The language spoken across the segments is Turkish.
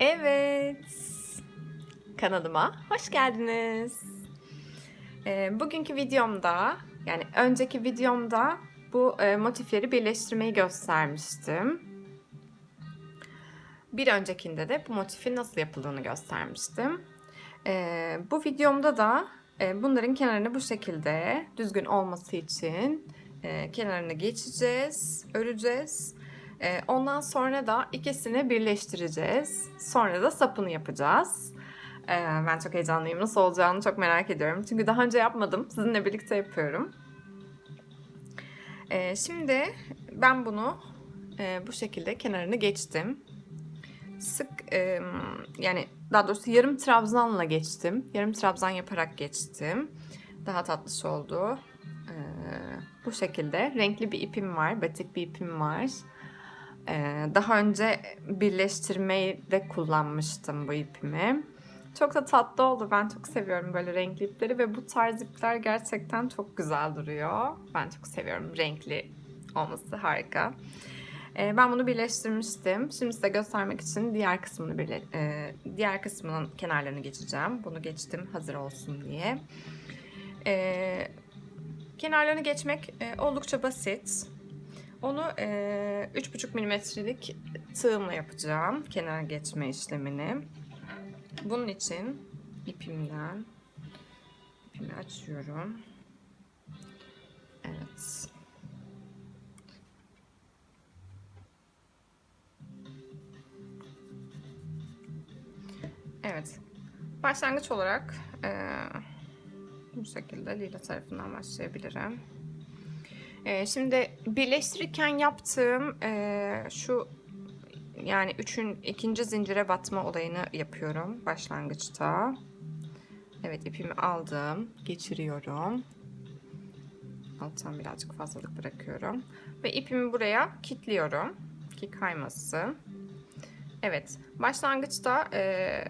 Evet. Kanalıma hoş geldiniz. Ee, bugünkü videomda, yani önceki videomda bu e, motifleri birleştirmeyi göstermiştim. Bir öncekinde de bu motifin nasıl yapıldığını göstermiştim. Ee, bu videomda da e, bunların kenarını bu şekilde düzgün olması için e, kenarını geçeceğiz, öreceğiz. E, ondan sonra da ikisini birleştireceğiz. Sonra da sapını yapacağız. E, ben çok heyecanlıyım. Nasıl olacağını çok merak ediyorum. Çünkü daha önce yapmadım. Sizinle birlikte yapıyorum. E, şimdi ben bunu e, bu şekilde kenarını geçtim. Sık e, yani daha doğrusu yarım trabzanla geçtim. Yarım trabzan yaparak geçtim. Daha tatlış oldu. Bu şekilde renkli bir ipim var. Batik bir ipim var. Ee, daha önce birleştirmeyi de kullanmıştım bu ipimi. Çok da tatlı oldu. Ben çok seviyorum böyle renkli ipleri ve bu tarz ipler gerçekten çok güzel duruyor. Ben çok seviyorum renkli olması harika. Ee, ben bunu birleştirmiştim. Şimdi size göstermek için diğer kısmını birle e, diğer kısmının kenarlarını geçeceğim. Bunu geçtim hazır olsun diye. Ee, kenarlarını geçmek e, oldukça basit. Onu e, 3,5 milimetrelik tığımla yapacağım kenar geçme işlemini. Bunun için ipimden ipimi açıyorum. Evet. Evet. Başlangıç olarak e, bu şekilde lila tarafından başlayabilirim. Ee, şimdi birleştirirken yaptığım e, şu yani üçün ikinci zincire batma olayını yapıyorum başlangıçta. Evet ipimi aldım, geçiriyorum. Alttan birazcık fazlalık bırakıyorum. Ve ipimi buraya kilitliyorum ki kaymasın. Evet başlangıçta e,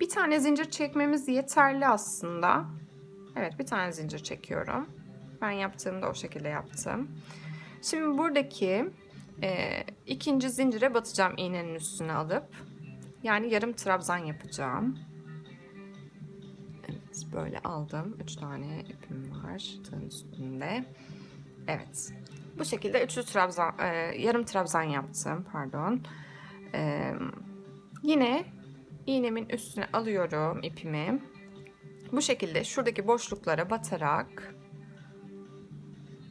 bir tane zincir çekmemiz yeterli aslında. Evet bir tane zincir çekiyorum. Ben yaptığımda o şekilde yaptım. Şimdi buradaki e, ikinci zincire batacağım iğnenin üstüne alıp. Yani yarım trabzan yapacağım. Evet böyle aldım. Üç tane ipim var tığın üstünde. Evet. Bu şekilde üçlü trabzan, e, yarım trabzan yaptım. Pardon. E, yine iğnemin üstüne alıyorum ipimi. Bu şekilde şuradaki boşluklara batarak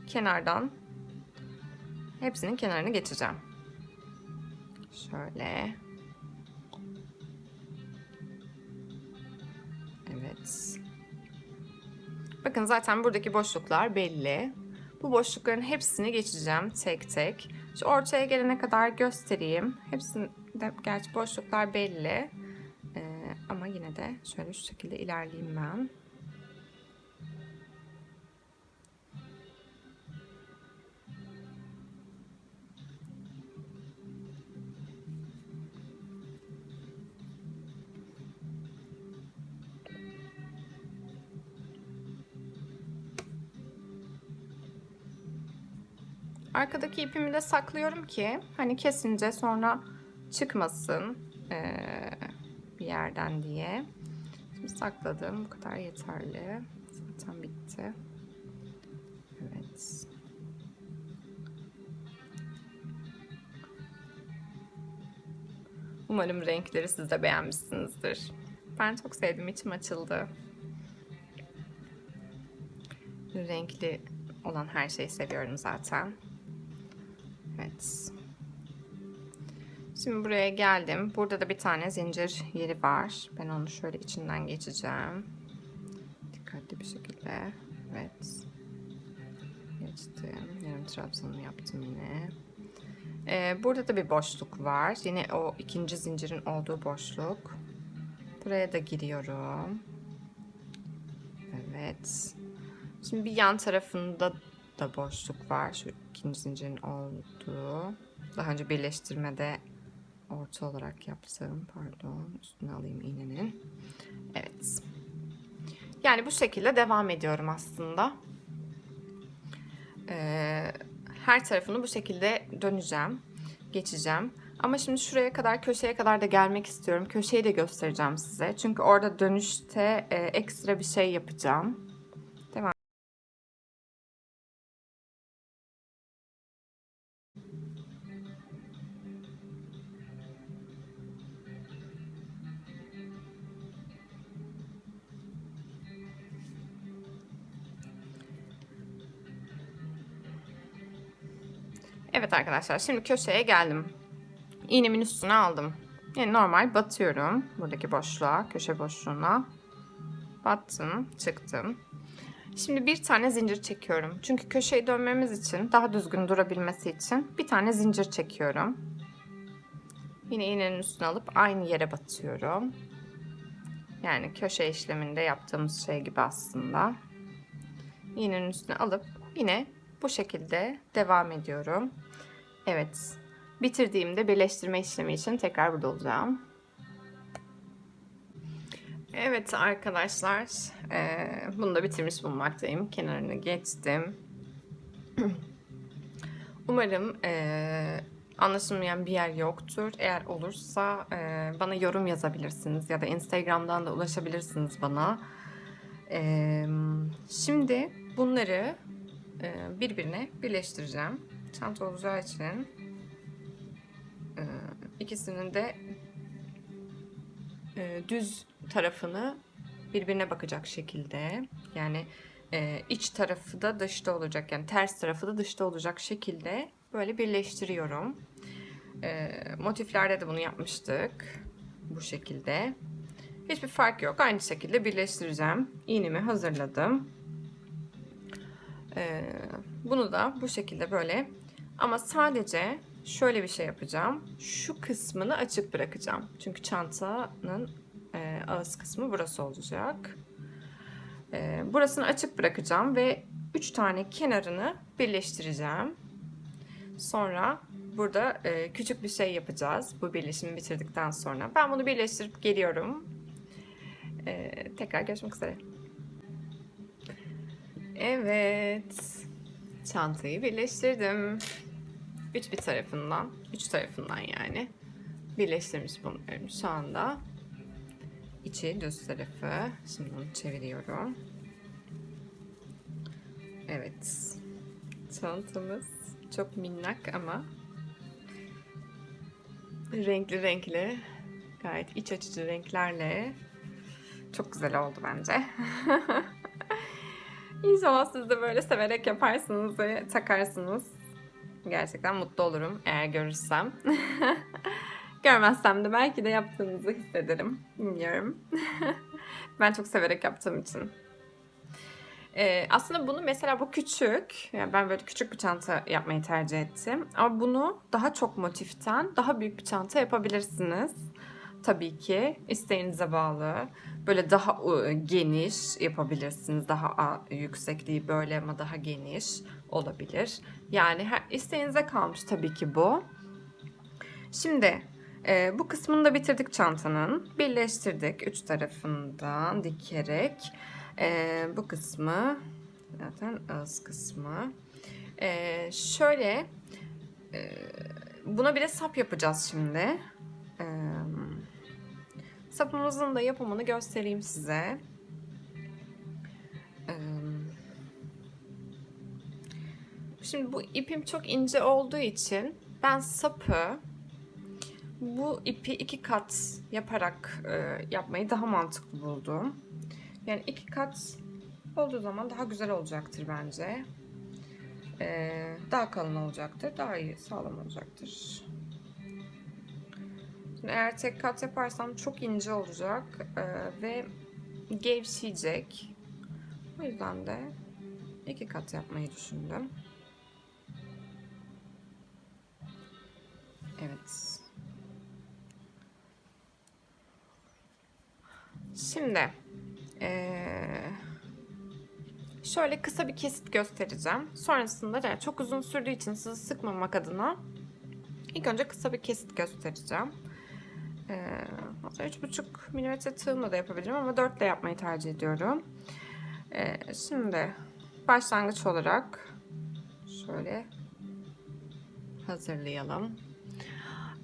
kenardan hepsinin kenarını geçeceğim. Şöyle. Evet. Bakın zaten buradaki boşluklar belli. Bu boşlukların hepsini geçeceğim tek tek. Şu ortaya gelene kadar göstereyim. Hepsinde gerçi boşluklar belli. Ee, ama yine de şöyle şu şekilde ilerleyeyim ben. Arkadaki ipimi de saklıyorum ki hani kesince sonra çıkmasın ee, bir yerden diye. Şimdi sakladım. Bu kadar yeterli. Zaten bitti. Evet. Umarım renkleri siz de beğenmişsinizdir. Ben çok sevdim. içim açıldı. Renkli olan her şeyi seviyorum zaten. Evet. Şimdi buraya geldim. Burada da bir tane zincir yeri var. Ben onu şöyle içinden geçeceğim. Dikkatli bir şekilde. Evet. Geçtim. Yarım trabzanı yaptım yine. Ee, burada da bir boşluk var. Yine o ikinci zincirin olduğu boşluk. Buraya da giriyorum. Evet. Şimdi bir yan tarafında da boşluk var. Şu ikinci zincirin olduğu. Daha önce birleştirmede orta olarak yaptığım. Pardon. Üstüne alayım iğnenin. Evet. Yani bu şekilde devam ediyorum aslında. Ee, her tarafını bu şekilde döneceğim. Geçeceğim. Ama şimdi şuraya kadar, köşeye kadar da gelmek istiyorum. Köşeyi de göstereceğim size. Çünkü orada dönüşte e, ekstra bir şey yapacağım. Evet arkadaşlar şimdi köşeye geldim. İğnemin üstüne aldım. Yani normal batıyorum buradaki boşluğa, köşe boşluğuna. Battım, çıktım. Şimdi bir tane zincir çekiyorum. Çünkü köşeyi dönmemiz için, daha düzgün durabilmesi için bir tane zincir çekiyorum. Yine iğnenin üstüne alıp aynı yere batıyorum. Yani köşe işleminde yaptığımız şey gibi aslında. İğnenin üstüne alıp yine bu şekilde devam ediyorum. Evet. Bitirdiğimde birleştirme işlemi için tekrar burada olacağım. Evet arkadaşlar. eee, bunu da bitirmiş bulunmaktayım. Kenarını geçtim. Umarım eee, anlaşılmayan bir yer yoktur. Eğer olursa eee, bana yorum yazabilirsiniz ya da Instagram'dan da ulaşabilirsiniz bana. Eee, şimdi bunları birbirine birleştireceğim. Çanta olacağı için eee, ikisinin de eee, düz tarafını birbirine bakacak şekilde yani iç tarafı da dışta olacak yani ters tarafı da dışta olacak şekilde böyle birleştiriyorum. Motiflerde de bunu yapmıştık bu şekilde. Hiçbir fark yok. Aynı şekilde birleştireceğim. İğnemi hazırladım. Ee, bunu da bu şekilde böyle ama sadece şöyle bir şey yapacağım. Şu kısmını açık bırakacağım. Çünkü çantanın e, ağız kısmı burası olacak. Ee, burasını açık bırakacağım ve 3 tane kenarını birleştireceğim. Sonra burada e, küçük bir şey yapacağız. Bu birleşimi bitirdikten sonra. Ben bunu birleştirip geliyorum. Ee, tekrar görüşmek üzere. Evet. Çantayı birleştirdim. Üç bir tarafından, üç tarafından yani. Birleştirmiş bulunuyorum şu anda. İçi düz tarafı. Şimdi onu çeviriyorum. Evet. Çantamız çok minnak ama renkli renkli gayet iç açıcı renklerle çok güzel oldu bence. İnşallah siz de böyle severek yaparsınız ve takarsınız. Gerçekten mutlu olurum eğer görürsem. Görmezsem de belki de yaptığınızı hissederim. Bilmiyorum. ben çok severek yaptığım için. Ee, aslında bunu mesela bu küçük, yani ben böyle küçük bir çanta yapmayı tercih ettim. Ama bunu daha çok motiften daha büyük bir çanta yapabilirsiniz. Tabii ki isteğinize bağlı. Böyle daha e, geniş yapabilirsiniz. Daha yüksekliği böyle ama daha geniş olabilir. Yani isteğinize kalmış tabii ki bu. Şimdi e, bu kısmını da bitirdik çantanın. Birleştirdik üç tarafından dikerek. E, bu kısmı zaten ağız kısmı. E, şöyle e, buna bir de sap yapacağız şimdi. E, sapımızın da yapımını göstereyim size. Şimdi bu ipim çok ince olduğu için ben sapı bu ipi iki kat yaparak e, yapmayı daha mantıklı buldum. Yani iki kat olduğu zaman daha güzel olacaktır bence. E, daha kalın olacaktır, daha iyi, sağlam olacaktır. Eğer tek kat yaparsam çok ince olacak e, ve gevşeyecek. O yüzden de iki kat yapmayı düşündüm. Evet. Şimdi eee, şöyle kısa bir kesit göstereceğim. Sonrasında da çok uzun sürdüğü için sizi sıkmamak adına ilk önce kısa bir kesit göstereceğim. Hatta 3,5 mm tığımla da yapabilirim ama 4 ile yapmayı tercih ediyorum. Eee, şimdi başlangıç olarak şöyle hazırlayalım.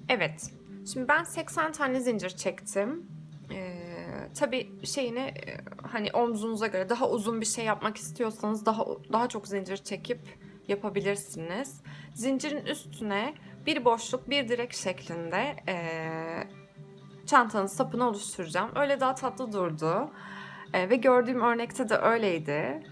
Evet. Şimdi ben 80 tane zincir çektim. Ee, tabii şeyini e, hani omzunuza göre daha uzun bir şey yapmak istiyorsanız daha daha çok zincir çekip yapabilirsiniz. Zincirin üstüne bir boşluk bir direk şeklinde ee, çantanın sapını oluşturacağım. Öyle daha tatlı durdu. Ee, ve gördüğüm örnekte de öyleydi.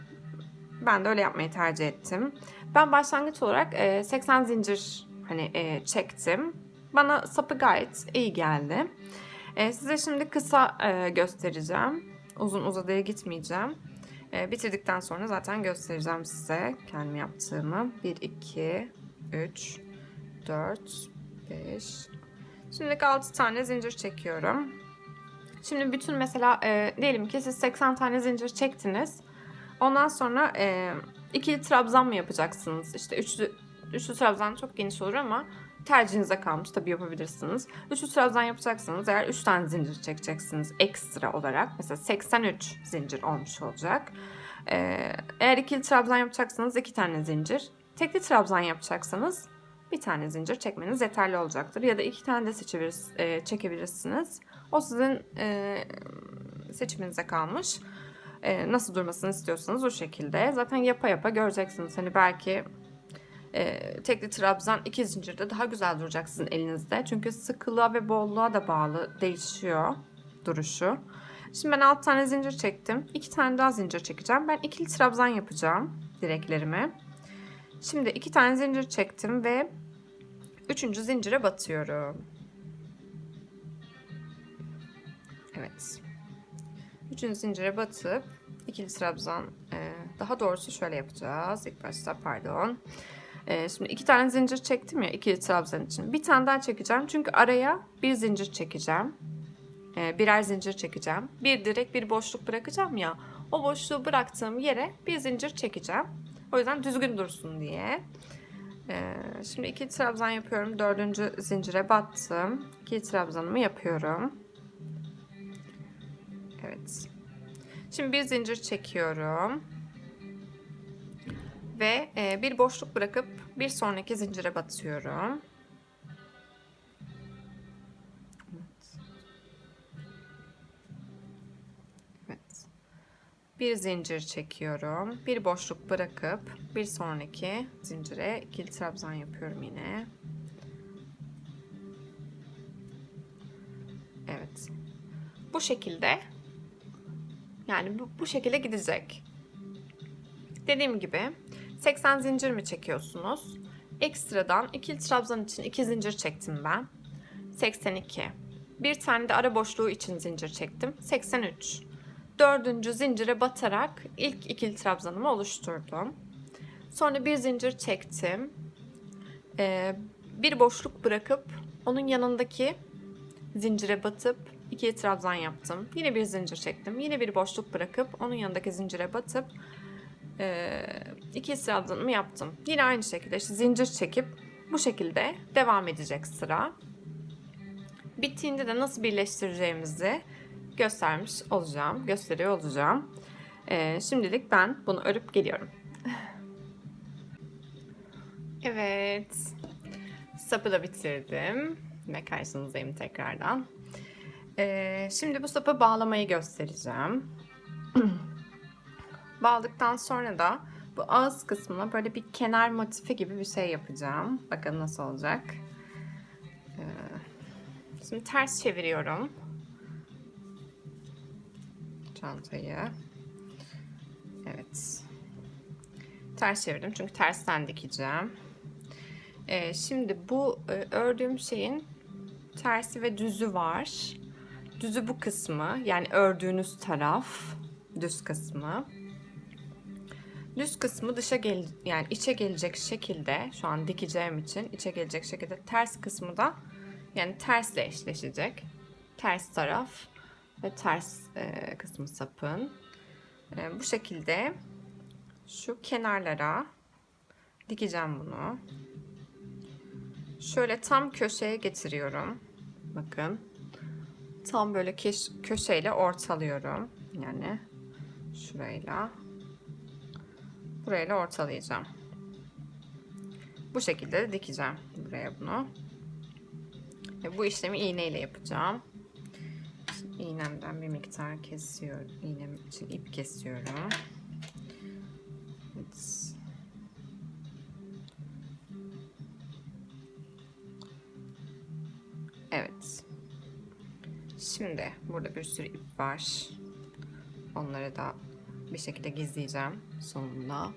Ben de öyle yapmayı tercih ettim. Ben başlangıç olarak e, 80 zincir hani e, çektim. Bana sapı gayet iyi geldi. E, size şimdi kısa e, göstereceğim. Uzun uzadıya gitmeyeceğim. E, bitirdikten sonra zaten göstereceğim size kendim yaptığımı. 1, 2, 3, 4, 5. Şimdi 6 tane zincir çekiyorum. Şimdi bütün mesela e, diyelim ki siz 80 tane zincir çektiniz. Ondan sonra e, ikili trabzan mı yapacaksınız? İşte üçlü, üçlü trabzan çok geniş olur ama tercihinize kalmış. Tabii yapabilirsiniz. Üçlü trabzan yapacaksınız. Eğer 3 tane zincir çekeceksiniz ekstra olarak. Mesela 83 zincir olmuş olacak. Ee, eğer ikili trabzan yapacaksanız 2 tane zincir. Tekli trabzan yapacaksanız bir tane zincir çekmeniz yeterli olacaktır. Ya da iki tane de seçebilir, e, çekebilirsiniz. O sizin e, seçiminize kalmış. E, nasıl durmasını istiyorsanız o şekilde. Zaten yapa yapa göreceksiniz. Hani belki e, tekli trabzan iki zincirde daha güzel duracak sizin elinizde. Çünkü sıkılığa ve bolluğa da bağlı değişiyor duruşu. Şimdi ben 6 tane zincir çektim. 2 tane daha zincir çekeceğim. Ben ikili trabzan yapacağım direklerimi. Şimdi 2 tane zincir çektim ve 3. zincire batıyorum. Evet. 3. zincire batıp ikili trabzan e, daha doğrusu şöyle yapacağız. İlk başta pardon. E, şimdi iki tane zincir çektim ya ikili trabzan için. Bir tane daha çekeceğim. Çünkü araya bir zincir çekeceğim. E, birer zincir çekeceğim. Bir direk bir boşluk bırakacağım ya. O boşluğu bıraktığım yere bir zincir çekeceğim. O yüzden düzgün dursun diye. Ee, şimdi iki trabzan yapıyorum. Dördüncü zincire battım. İki trabzanımı yapıyorum. Evet. Şimdi bir zincir çekiyorum. Ve e, bir boşluk bırakıp bir sonraki zincire batıyorum. Bir zincir çekiyorum. Bir boşluk bırakıp bir sonraki zincire ikili trabzan yapıyorum yine. Evet. Bu şekilde yani bu, bu şekilde gidecek. Dediğim gibi 80 zincir mi çekiyorsunuz? Ekstradan ikili trabzan için 2 zincir çektim ben. 82. Bir tane de ara boşluğu için zincir çektim. 83 dördüncü zincire batarak ilk ikili trabzanımı oluşturdum. Sonra bir zincir çektim. Ee, bir boşluk bırakıp onun yanındaki zincire batıp ikili trabzan yaptım. Yine bir zincir çektim. Yine bir boşluk bırakıp onun yanındaki zincire batıp e, ikili trabzanımı yaptım. Yine aynı şekilde işte zincir çekip bu şekilde devam edecek sıra. Bittiğinde de nasıl birleştireceğimizi göstermiş olacağım, gösteriyor olacağım. Ee, şimdilik ben bunu örüp geliyorum. evet, sapı da bitirdim ve karşınızdayım tekrardan. Ee, şimdi bu sapı bağlamayı göstereceğim. Bağladıktan sonra da bu ağız kısmına böyle bir kenar motifi gibi bir şey yapacağım. Bakın nasıl olacak. Ee, şimdi ters çeviriyorum çantayı. Evet. Ters çevirdim çünkü tersten dikeceğim. Ee, şimdi bu e, ördüğüm şeyin tersi ve düzü var. Düzü bu kısmı yani ördüğünüz taraf düz kısmı. Düz kısmı dışa gel yani içe gelecek şekilde şu an dikeceğim için içe gelecek şekilde ters kısmı da yani tersle eşleşecek. Ters taraf ve ters e, kısmı sapın. E, bu şekilde şu kenarlara dikeceğim bunu. Şöyle tam köşeye getiriyorum. Bakın. Tam böyle köşeyle ortalıyorum. Yani şurayla burayla ortalayacağım. Bu şekilde de dikeceğim buraya bunu. Ve bu işlemi iğneyle yapacağım. İğnemden bir miktar kesiyorum. İğnem için ip kesiyorum. Evet. Evet. Şimdi burada bir sürü ip var. Onları da bir şekilde gizleyeceğim sonunda.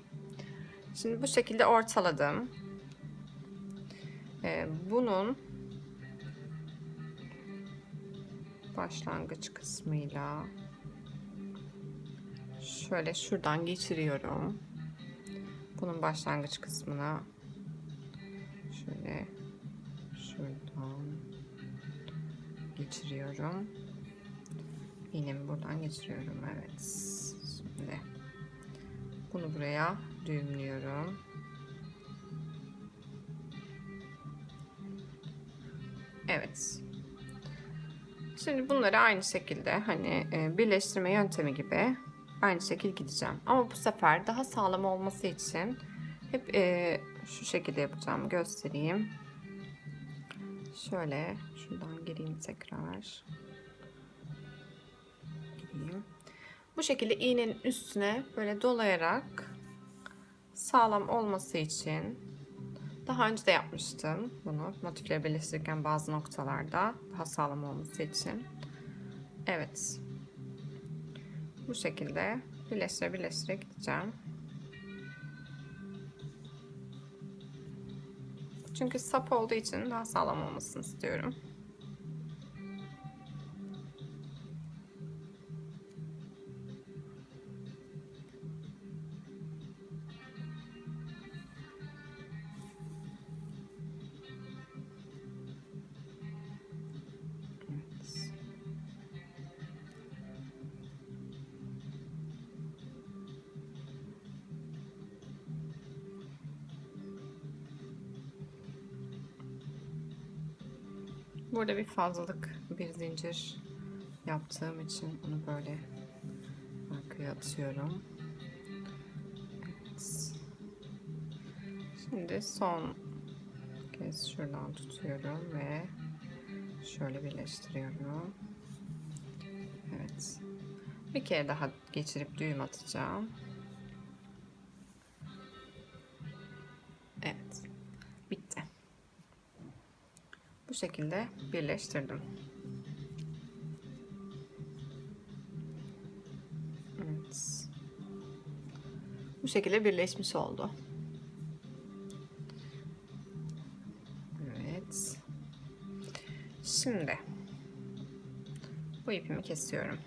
Şimdi bu şekilde ortaladım. Ee, bunun başlangıç kısmıyla şöyle şuradan geçiriyorum. Bunun başlangıç kısmına şöyle şuradan geçiriyorum. İğnemi buradan geçiriyorum. Evet. Şimdi bunu buraya düğümlüyorum. Evet. Şimdi bunları aynı şekilde hani e, birleştirme yöntemi gibi aynı şekil gideceğim. Ama bu sefer daha sağlam olması için hep e, şu şekilde yapacağım. Göstereyim. Şöyle şuradan gireyim tekrar. Gireyim. Bu şekilde iğnenin üstüne böyle dolayarak sağlam olması için daha önce de yapmıştım bunu motifleri birleştirirken bazı noktalarda daha sağlam olması için. Evet. Bu şekilde birleştire birleştire gideceğim. Çünkü sap olduğu için daha sağlam olmasını istiyorum. Burada bir fazlalık bir zincir yaptığım için onu böyle arkaya atıyorum. Evet. Şimdi son kez şuradan tutuyorum ve şöyle birleştiriyorum. Evet. Bir kere daha geçirip düğüm atacağım. Evet. Bitti. Bu şekilde birleştirdim. Evet. Bu şekilde birleşmiş oldu. Evet. Şimdi bu ipimi kesiyorum.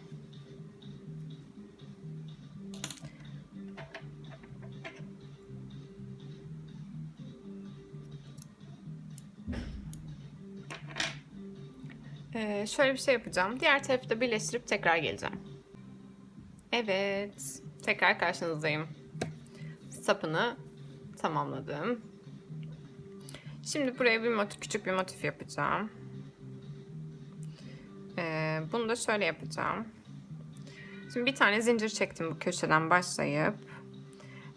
Ee, şöyle bir şey yapacağım. Diğer tarafı da birleştirip tekrar geleceğim. Evet. Tekrar karşınızdayım. Sapını tamamladım. Şimdi buraya bir motif, küçük bir motif yapacağım. Ee, bunu da şöyle yapacağım. Şimdi bir tane zincir çektim bu köşeden başlayıp.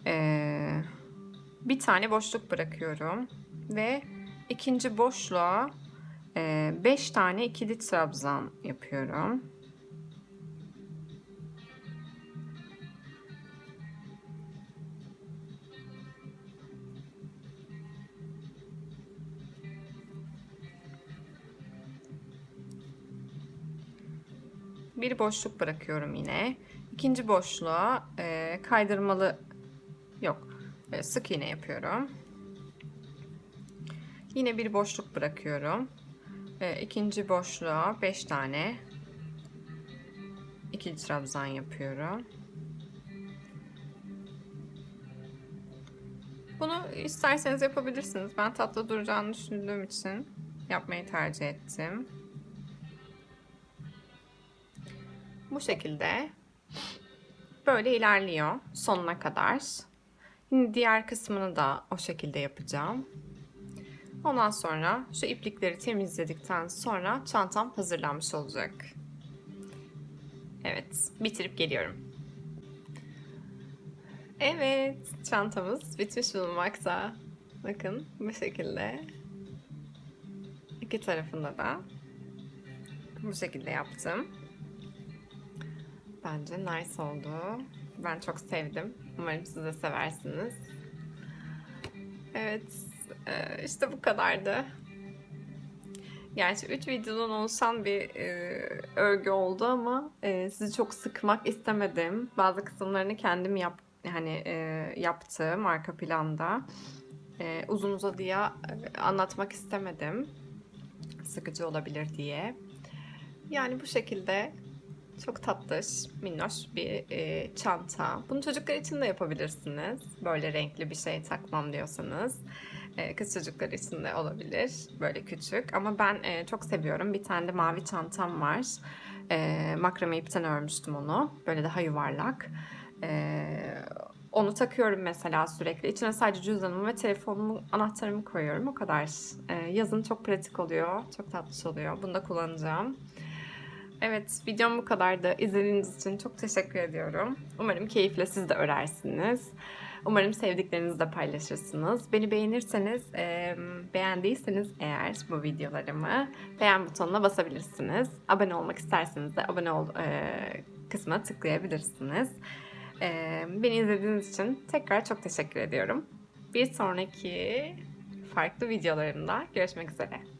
Ee, bir tane boşluk bırakıyorum. Ve ikinci boşluğa 5 tane ikili trabzan yapıyorum. Bir boşluk bırakıyorum yine. İkinci boşluğa e, kaydırmalı yok e, sık iğne yapıyorum. Yine bir boşluk bırakıyorum. E, ikinci boşluğa 5 tane ikili trabzan yapıyorum. Bunu isterseniz yapabilirsiniz. Ben tatlı duracağını düşündüğüm için yapmayı tercih ettim. Bu şekilde böyle ilerliyor sonuna kadar. Şimdi diğer kısmını da o şekilde yapacağım. Ondan sonra şu iplikleri temizledikten sonra çantam hazırlanmış olacak. Evet, bitirip geliyorum. Evet, çantamız bitmiş bulunmakta. Bakın bu şekilde. İki tarafında da bu şekilde yaptım. Bence nice oldu. Ben çok sevdim. Umarım siz de seversiniz. Evet, e, işte bu kadardı. Gerçi 3 videodan oluşan bir e, örgü oldu ama e, sizi çok sıkmak istemedim. Bazı kısımlarını kendim yap hani e, yaptım arka planda. E, uzun uzadıya e, anlatmak istemedim. Sıkıcı olabilir diye. Yani bu şekilde çok tatlış, minnoş bir e, çanta. Bunu çocuklar için de yapabilirsiniz. Böyle renkli bir şey takmam diyorsanız. E, kız çocukları için de olabilir. Böyle küçük. Ama ben e, çok seviyorum. Bir tane de mavi çantam var. E, makrame ipten örmüştüm onu. Böyle daha yuvarlak. E, onu takıyorum mesela sürekli. İçine sadece cüzdanımı ve telefonumu, anahtarımı koyuyorum. O kadar. E, yazın çok pratik oluyor. Çok tatlış oluyor. Bunu da kullanacağım. Evet, videom bu kadardı. İzlediğiniz için çok teşekkür ediyorum. Umarım keyifle siz de örersiniz. Umarım sevdiklerinizi de paylaşırsınız. Beni beğenirseniz, e, beğendiyseniz eğer bu videolarımı beğen butonuna basabilirsiniz. Abone olmak isterseniz de abone ol e, kısmına tıklayabilirsiniz. E, beni izlediğiniz için tekrar çok teşekkür ediyorum. Bir sonraki farklı videolarımda görüşmek üzere.